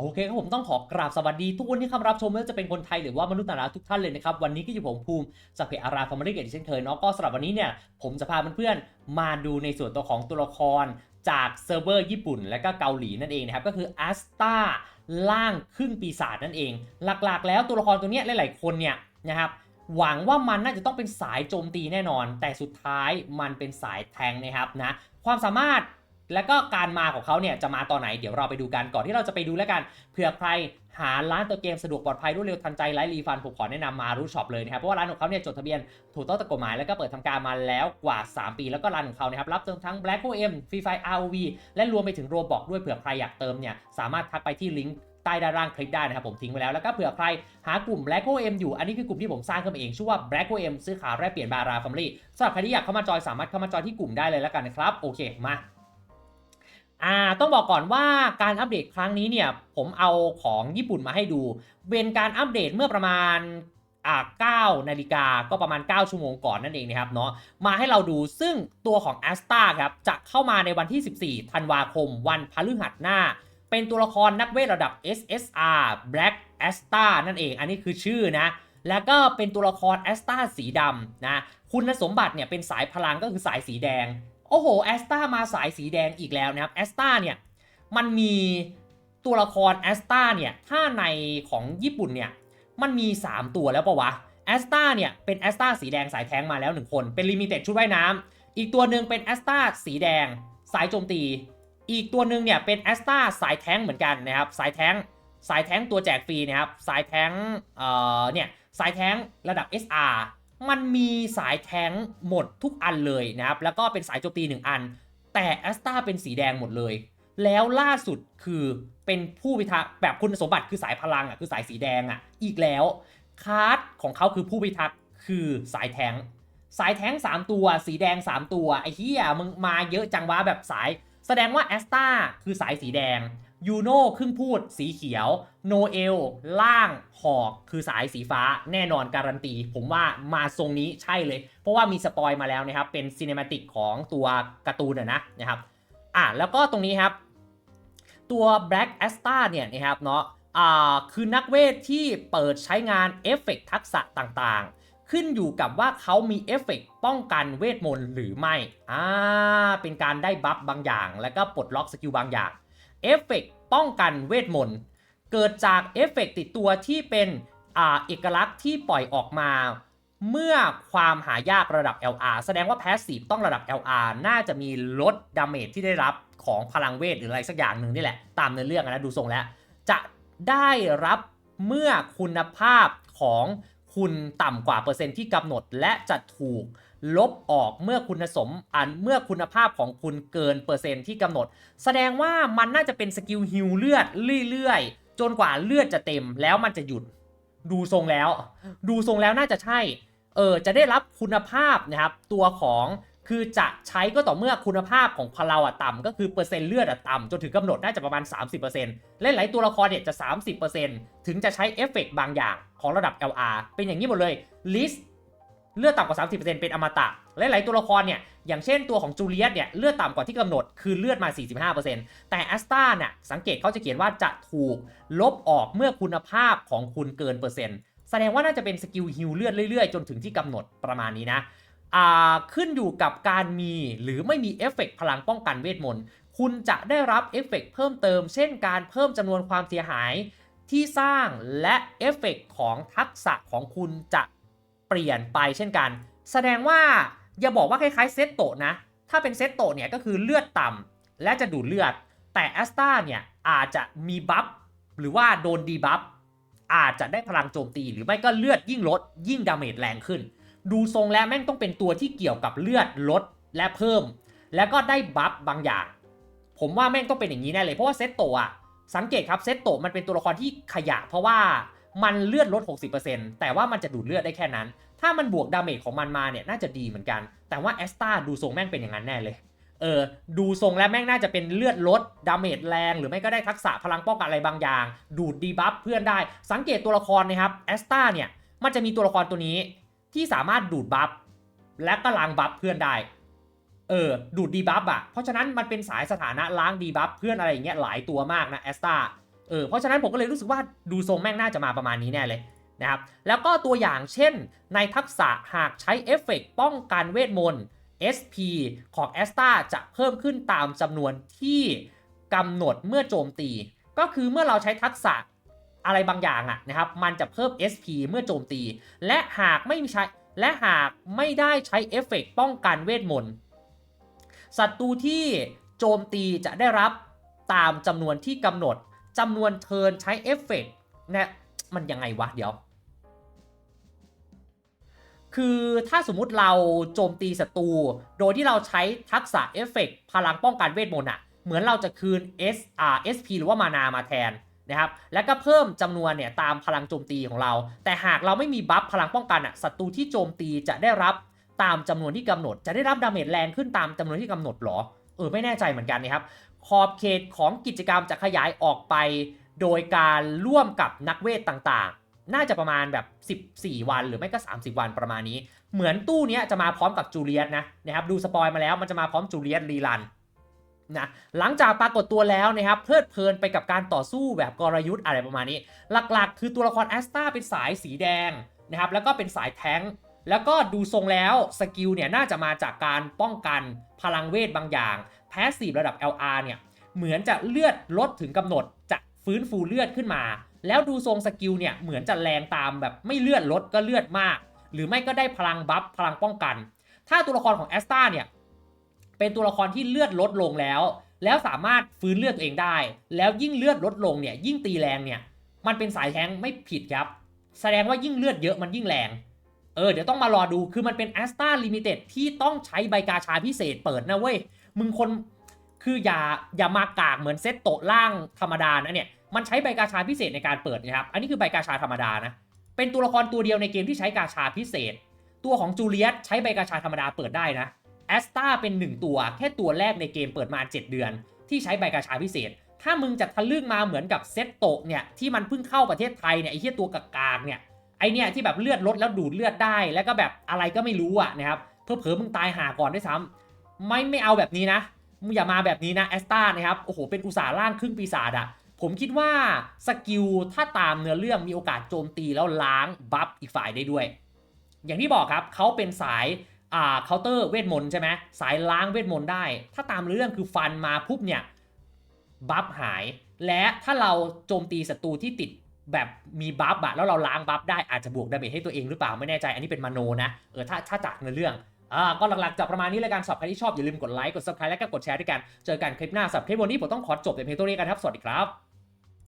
โอเคครับผมต้องขอกราบสวัสดีทุกคนที่เข้ามารับชมไม่ว่าจะเป็นคนไทยหรือว่ามนุษย์ต่างดาวทุกท่านเลยนะครับ วันนี้ก็อยู่ผมภูมิจากเพจอาราฟอร์มารีเกตเช่นเคยเนาะก็สำหรับวันนี้เนี่ยผมจะพาเพื่อนๆมาดูในส่วนตัวของตัวละครจากเซิร์ฟเวอร์ญี่ปุ่นและก็เกาหลีนั่นเองนะครับ ก็คืออัสตาล่างครึ่งปีศาจนั่นเอง หลักๆ แล้วตัวละครตัวเนี้ยหลายๆคนเนี่ยนะครับหวังว่ามันน่าจะต้องเป็นสายโจมตีแน่นอน แต่สุดท้ายมันเป็นสายแทงนะครับนะความสามารถ แล้วก็การมาของเขาเนี่ยจะมาตอนไหนเดี๋ยวเราไปดูกันก่อนที่เราจะไปดูแล้วกันเผื่อใครหาร้านตัวเกมสะดวกปลอดภัยรวดเร็วทันใจไร้รีฟันผมขอแนะนำมารูช็อปเลยนะครับเพราะว่าร้านของเขาเนี่ยจดทะเบียนถูกต้องตามกฎหมายแล้วก็เปิดทำการมาแล้วกว่า 3 ปี แล้วก็ร้านของเขานะครับรับทั้ง Black OM Free Fire ROV และรวมไปถึงโรบอกด้วยเผื่อใครอยากเติมเนี่ยสามารถทักไปที่ลิงก์ใต้ด้านล่างคลิปได้นะครับผมทิ้งไว้แล้วแล้วก็เผื่อใครหากลุ่ม Black OM อยู่อันนี้คือกลุ่มที่ผมสร้างขึ้นมาเองชื่อว่า Black OM ซื้อขายแลกเปลี่ยนบาราฟ a มลี่สำหรับใครที่อยากเข้ามาจอยสามารถเข้ามาจอยที่กลุ่มได้เลยแล้วกันนะครับโอเคมา อ่าต้องบอกก่อนว่าการอัปเดตครั้งนี้เนี่ยผมเอาของญี่ปุ่นมาให้ดู เป็นการอัปเดตเมื่อประมาณอ่า9นาฬิกาก็ประมาณ 9 ชั่วโมงก่อนนั่นเองนะครับเนาะมาให้เราดูซึ่งตัวของ a s t a ครับจะเข้ามาในวันที่ 14 ธันวาคม วันพฤหัสหน้า เป็นตัวละครนักเวทระดับ SSR Black a s t a นั่นเอง อันนี้คือชื่อนะ แล้วก็เป็นตัวละคร a s t a สีดำนะคุณสมบัติเนี่ยเป็นสายพลังก็คือสายสีแดง โอ้โหแอสตามาสายสีแดงอีกแล้วนะครับแอสตาเนี่ยมันมีตัวละครแอสตาเนี่ยถ้าในของญี่ปุ่นเนี่ยมันมี 3 ตัวแล้วปะวะแอสตาเนี่ยเป็นแอสตาสีแดงสายแท้งมาแล้ว 1 คน เป็นลิมิเต็ดชุดว่ายน้ำอีกตัวหนึ่งเป็นแอสตาสีแดงสายโจมตี อีกตัวหนึ่งเนี่ยเป็นแอสตาสายแท้งเหมือนกันนะครับสายแท้งสายแท้งตัวแจกฟรีนะครับสายแท้งเอ่อเนี่ยสายแท้งระดับ SR มันมีสายแท้งหมดทุกอันเลยนะครับ แล้วก็เป็นสายโจมตีหนึ่งอัน แต่แอสตาเป็นสีแดงหมดเลย แล้วล่าสุดคือเป็นผู้พิทักษ์แบบคุณสมบัติคือสายพลังอะคือสายสีแดงอะอีกแล้วคาร์ดของเขาคือผู้พิทักษ์คือสายแท้งสายแท้ง 3 ตัว สีแดง 3 ตัว ไอ้เหี้ยมึงมาเยอะจังวะแบบสาย แสดงว่าแอสตาคือสายสีแดง ยูโน่ครึ่งพูดสีเขียว โนเอล ล่างหอกคือสายสีฟ้าแน่นอนการันตี ผมว่ามาทรงนี้ใช่เลย เพราะว่ามีสปอยมาแล้วนะครับ เป็นซีเนมาติกของตัวการ์ตูนนะนะครับอะแล้วก็ตรงนี้ครับ ตัว Black a s t a เนี่ยนะครับเนาะอ่าคือนักเวทที่เปิดใช้งานเอฟเฟกทักษะต่างๆ ขึ้นอยู่กับว่าเขามีเอฟเฟกป้องกันเวทมนต์หรือไม่อ่าเป็นการได้บัฟบางอย่าง แล้วก็ปลดล็อกสกิลบางอย่าง เอฟเฟกป้องกันเวทมนต์ เกิดจากเอฟเฟกติดตัวที่เป็นอเอกลักษณ์ที่ปล่อยออกมา เมื่อความหายากระดับ LR แสดงว่าแพสซีฟต้องระดับ LR น่าจะมีลดดาเมจที่ได้รับของพลังเวทหรืออะไรสักอย่างหนึ่งนี่แหละ ตามเนื้อเรื่องนะดูทรงแล้ว จะได้รับเมื่อคุณภาพของ คุณต่ำกว่าเปอร์เซ็นต์ที่กำหนด และจะถูกลบออกเมื่อคุณสมอันเมื่อคุณภาพของคุณเกินเปอร์เซ็นต์ที่กำหนด แสดงว่ามันน่าจะเป็นสกิลฮิวเลือดเรื่อยๆ จนกว่าเลือดจะเต็มแล้วมันจะหยุด ดูทรงแล้ว ดูทรงแล้วน่าจะใช่ เออจะได้รับคุณภาพนะครับตัวของ คือจะใช้ก็ต่อเมื่อคุณภาพของพลเราอะต่ำก็คือเปอร์เซ็นต์เลือดอะต่ำจนถึงกำหนดน่าจะประมาณ 30%และหลายตัวละครเนี่ยจะ 30%ถึงจะใช้เอฟเฟกต์บางอย่างของระดับ LR เป็นอย่างนี้หมดเลยลิสเลือดต่ำกว่า 30%เป็นอมตะ และหลายตัวละครเนี่ย อย่างเช่นตัวของจูเลียตเนี่ย เลือดต่ำกว่าที่กำหนด คือเลือดมา 45%แต่แอสตาเนี่ยสังเกตเขาจะเขียนว่าจะถูกลบออกเมื่อคุณภาพของคุณเกินเปอร์เซ็นต์ แสดงว่าน่าจะเป็นสกิลฮิลเลือดเรื่อยๆ จนถึงที่กำหนดประมาณนี้นะ ขึ้นอยู่กับการมีหรือไม่มีเอฟเฟกต์พลังป้องกันเวทมนต์ คุณจะได้รับเอฟเฟกต์เพิ่มเติม เช่นการเพิ่มจำนวนความเสียหายที่สร้างและเอฟเฟกต์ของทักษะของคุณจะเปลี่ยนไปเช่นกัน แสดงว่าอย่าบอกว่าคล้ายๆเซตโตนะ ถ้าเป็นเซตโตเนี่ยก็คือเลือดต่ำและจะดูดเลือด แต่แอสตาเนี่ยอาจจะมีบัฟหรือว่าโดนดีบัฟอาจจะได้พลังโจมตีหรือไม่ก็เลือดยิ่งลดยิ่งดาเมจแรงขึ้น ดูทรงแล้วแม่งต้องเป็นตัวที่เกี่ยวกับเลือดลดและเพิ่ม แล้วก็ได้บัฟบางอย่าง ผมว่าแม่งต้องเป็นอย่างนี้แน่เลย เพราะว่าเซตโตะอะสังเกตครับเซตโตะมันเป็นตัวละครที่ขยะ เพราะว่ามันเลือดลด 60%แต่ว่ามันจะดูดเลือดได้แค่นั้น ถ้ามันบวกดาเมจของมันมาเนี่ยน่าจะดีเหมือนกัน แต่ว่าแอสตาดูทรงแม่งเป็นอย่างนั้นแน่เลย เออ ดูทรงแล้วแม่งน่าจะเป็นเลือดลดดาเมจแรง หรือไม่ก็ได้ทักษะพลังป้องกันอะไรบางอย่าง ดูดดีบัฟเพื่อนได้ สังเกตตัวละครนะครับแอสตาเนี่ยมันจะมีตัวละครตัวนี้ ที่สามารถดูดบัฟและก็ล้างบัฟเพื่อนได้ เออ ดูดดีบัฟอะเพราะฉะนั้นมันเป็นสายสถานะล้างดีบัฟเพื่อนอะไรอย่างเงี้ยหลายตัวมากนะแอสตาเออ เพราะฉะนั้นผมก็เลยรู้สึกว่าดูทรงแม่งน่าจะมาประมาณนี้แน่เลยนะครับ แล้วก็ตัวอย่างเช่น ในทักษะหากใช้เอฟเฟกต์ป้องกันเวทมนต์ SP ของ a s t a จะเพิ่มขึ้นตามจำนวนที่กำหนดเมื่อโจมตี ก็คือเมื่อเราใช้ทักษะ อะไรบางอย่างอะนะครับ มันจะเพิ่ม SP เมื่อโจมตี และหากไม่ใช้และหากไม่ได้ใช้เอฟเฟกต์ป้องกันเวทมนต์ศัตรูที่โจมตีจะได้รับตามจำนวนที่กำหนดจำนวนเทินใช้เอฟเฟกต์เนี่ยมันยังไงวะเดี๋ยว คือถ้าสมมุติเราโจมตีศัตรูโดยที่เราใช้ทักษะเอฟเฟกต์พลังป้องกันเวทมนต์อะเหมือนเราจะคืน S R SP หรือว่ามานามาแทน นะครับแล้วก็เพิ่มจำนวนเนี่ยตามพลังโจมตีของเรา แต่หากเราไม่มีบัฟพลังป้องกันอะศัตรูที่โจมตีจะได้รับตามจำนวนที่กำหนด จะได้รับดาเมจแรงขึ้นตามจำนวนที่กำหนดหรอเออไม่แน่ใจเหมือนกันนะครับขอบเขตของกิจกรรมจะขยายออกไป โดยการร่วมกับนักเวทต่างๆ น่าจะประมาณแบบ 14 วันหรือไม่ก็ 30 วันประมาณนี้ เหมือนตู้นี้จะมาพร้อมกับจูเลียตนะนะครับดูสปอยมาแล้วมันจะมาพร้อมจูเลียตรีรัน นะหลังจากปรากฏตัวแล้วนะครับเพลิดเพลินไปกับการต่อสู้แบบกลยุทธ์อะไรประมาณนี้ หลักๆ คือตัวละครแอสตาเป็นสายสีแดงนะครับแล้วก็เป็นสายแท้งแล้วก็ดูทรงแล้วสกิลเนี่ยน่าจะมาจากการป้องกันพลังเวทบางอย่างแพสซีฟระดับ LR เนี่ยเหมือนจะเลือดลดถึงกำหนดจะฟื้นฟูเลือดขึ้นมา แล้วดูทรงสกิลเนี่ยเหมือนจะแรงตามแบบไม่เลือดลดก็เลือดมาก หรือไม่ก็ได้พลังบัฟพลังป้องกัน ถ้าตัวละครของแอสตาเนี่ย เป็นตัวละครที่เลือดลดลงแล้ว แล้วสามารถฟื้นเลือดตัวเองได้ แล้วยิ่งเลือดลดลงเนี่ยยิ่งตีแรงเนี่ยมันเป็นสายแทงไม่ผิดครับ แสดงว่ายิ่งเลือดเยอะมันยิ่งแรง เออเดี๋ยวต้องมารอดูคือมันเป็นแอสตาลิมิเต็ดที่ต้องใช้ใบกาชาพิเศษเปิดนะเว้ย มึงคนคืออย่าอย่ามากากเหมือนเซตโตล่างธรรมดานะเนี่ยมันใช้ใบกาชาพิเศษในการเปิดนะครับ อันนี้คือใบกาชาธรรมดานะ เป็นตัวละครตัวเดียวในเกมที่ใช้กาชาพิเศษ ตัวของจูเลียตใช้ใบกาชาธรรมดาเปิดได้นะ แอสตาเป็น 1 ตัวแค่ตัวแรกในเกมเปิดมา 7 เดือน ที่ใช้ใบกาชาพิเศษ ถ้ามึงจะทะลึ่งมาเหมือนกับเซตโตะเนี่ยที่มันเพิ่งเข้าประเทศไทยเนี่ยไอ้เหี้ยตัวกากๆเนี่ยไอเนี่ยที่แบบเลือดลดแล้วดูดเลือดได้แล้วก็แบบอะไรก็ไม่รู้อะนะครับเพื่อเผลอมึงตายหาก่อนด้วยซ้ำไม่ไม่เอาแบบนี้นะมึงอย่ามาแบบนี้นะแอสตานะครับโอ้โหเป็นอุตสาห์ล่างครึ่งปีศาจอะผมคิดว่าสกิลถ้าตามเนื้อเรื่องมีโอกาสโจมตีแล้วล้างบัฟอีกฝ่ายได้ด้วย อย่างที่บอกครับเขาเป็นสาย อ่าเคาน์เตอร์เวทมนต์ใช่ไหมสายล้างเวทมนต์ได้ ถ้าตามเรื่องคือฟันมาปุ๊บเนี่ยบัฟหาย และถ้าเราโจมตีศัตรูที่ติดแบบมีบัฟอะแล้วเราล้างบัฟได้อาจจะบวกดาเมจให้ตัวเองหรือเปล่าไม่แน่ใจ อันนี้เป็นมโนนะเออถ้าถ้าจากในเรื่องอ่าก็หลักๆจากประมาณนี้เลยการสอบใครที่ชอบอย่าลืมกดไลค์กด subscribe และก็กดแชร์ด้วยกันเจอกันคลิปหน้าสำหรับคลิปวันนี้ผมต้องขอจบแต่เพียงเท่านี้กันครับสวัสดีครับ